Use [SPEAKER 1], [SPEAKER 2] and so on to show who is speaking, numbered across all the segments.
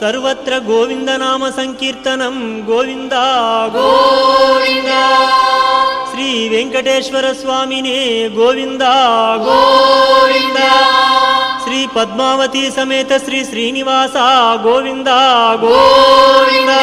[SPEAKER 1] సర్వత్ర గోవిందనామ సంకీర్తనం. గోవింద గోవింద. శ్రీ వెంకటేశ్వర స్వామినే గోవింద గోవింద. శ్రీ పద్మావతి సమేత శ్రీ శ్రీనివాస గోవింద గోవిందా.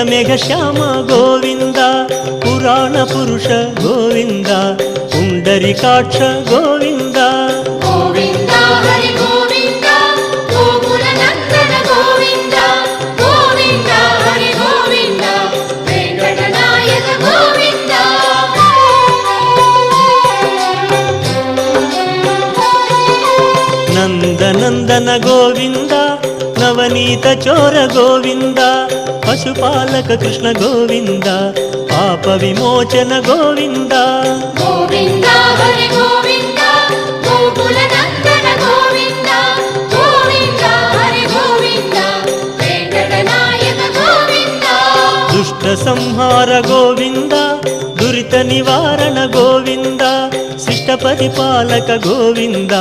[SPEAKER 1] నీలమేఘ శ్యామ గోవింద పురాణ పురుష గోవింద పుండరికాక్ష గోవింద
[SPEAKER 2] గోవింద హరి గోవింద
[SPEAKER 1] నవనీత చోర గోవింద పశుపాలక కృష్ణ గోవింద పాప విమోచన గోవింద. దుష్ట సంహార గోవింద దురిత నివారణ గోవింద శిష్ట పరిపాలక గోవింద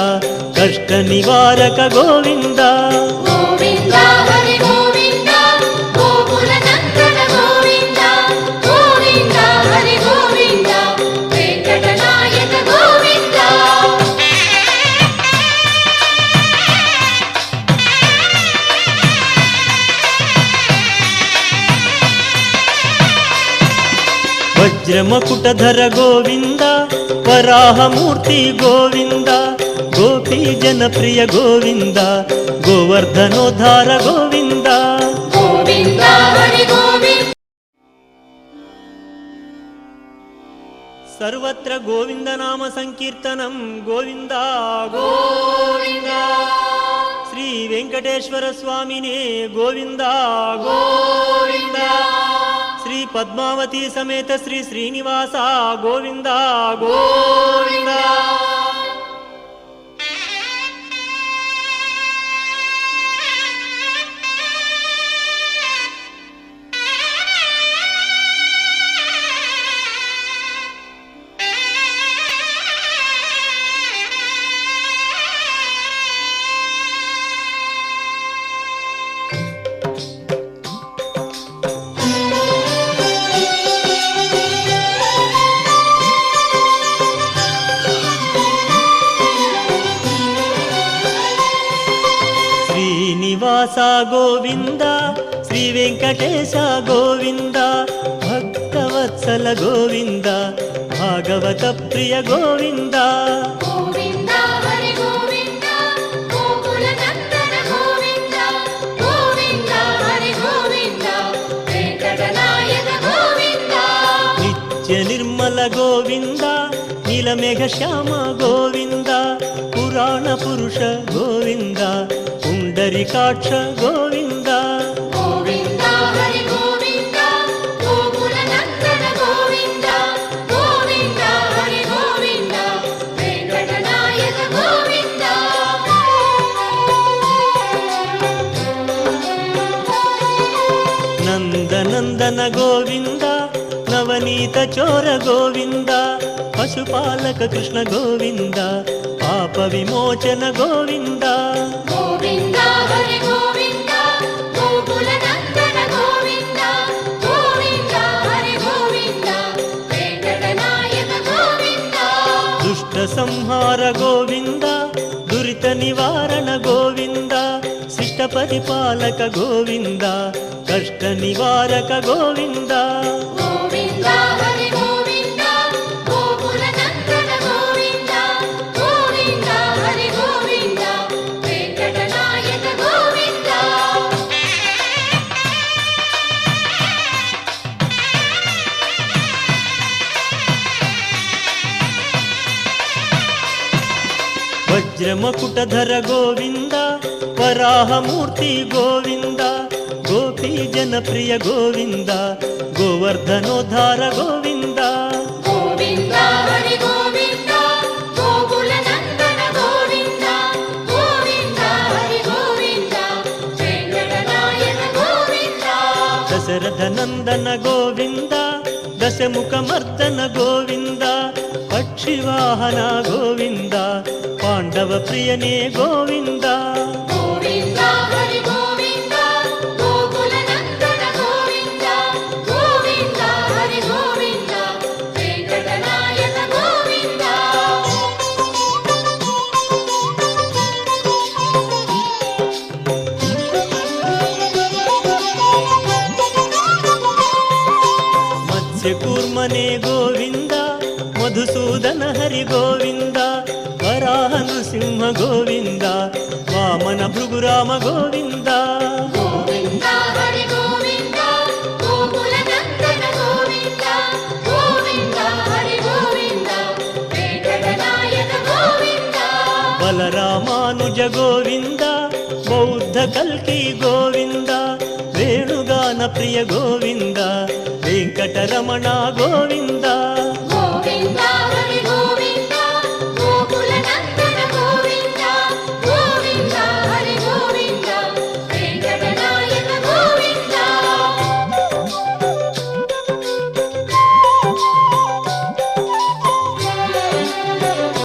[SPEAKER 1] కష్ట నివారక గోవింద.
[SPEAKER 2] గోవింద
[SPEAKER 1] వజ్రమకుటధర గోవింద వరాహమూర్తి గోవింద గోపీ జనప్రియ గోవింద గోవర్ధనోద్ధార గోవింద
[SPEAKER 2] హరి గోవింద
[SPEAKER 1] సర్వత్ర గోవిందనామ సంకీర్తనం గోవింద గోవింద శ్రీ వెంకటేశ్వర స్వామినే గోవింద గోవింద శ్రీ పద్మావతి సమేత శ్రీ శ్రీనివాస గోవింద. శ్రీనివాస గోవింద శ్రీ వెంకటేశ గోవింద భక్తవత్సల గోవింద భాగవత ప్రియ గోవింద. నిత్య నిర్మల గోవింద నీలమేఘ శ్యామ గోవింద పురాణ పురుష గోవింద పుండరికాక్ష గోవింద. నందనందన గోవింద నవనీత చోర గోవింద. పశుపాలక కృష్ణ గోవింద పాప విమోచన గోవింద.
[SPEAKER 2] గోవింద
[SPEAKER 1] సంహార గోవింద దురిత నివారణ గోవింద శిష్ట పరిపాలక గోవింద కష్ట నివారక గోవింద.
[SPEAKER 2] గోవింద
[SPEAKER 1] వజ్రమకుటధర గోవింద వరాహమూర్తి గోవింద గోపీ జనప్రియ గోవింద గోవర్ధనోద్ధార గోవింద దశరథ నందన గోవింద దశముఖమర్దన గోవింద పక్షివాహన గోవింద పాండవ ప్రియనే గోవింద
[SPEAKER 2] గోవింద
[SPEAKER 1] మత్స్యకూర్మనే గోవింద మధుసూదన హరి గోవింద వరాహ నృసింహ గోవింద వామన భృగురామ గోవింద. బలరామానుజ గోవింద బౌద్ధ కల్కి గోవింద వేణుగాన ప్రియ గోవింద రమణ గోవింద